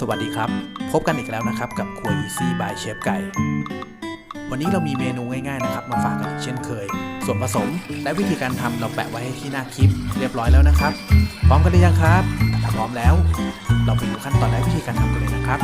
สวัสดีครับ พบกันอีกแล้วนะครับ กับครัวอีซี่บายเชฟไก่ วันนี้เรามีเมนูง่ายๆนะครับ มาฝากกันเช่นเคย ส่วนผสมและวิธีการทำเราแปะไว้ให้ที่หน้าคลิปเรียบร้อยแล้วนะครับ พร้อมกันหรือยังครับ ถ้าพร้อมแล้ว เราไปดูขั้นตอนและวิธีการทำกันเลยนะครับ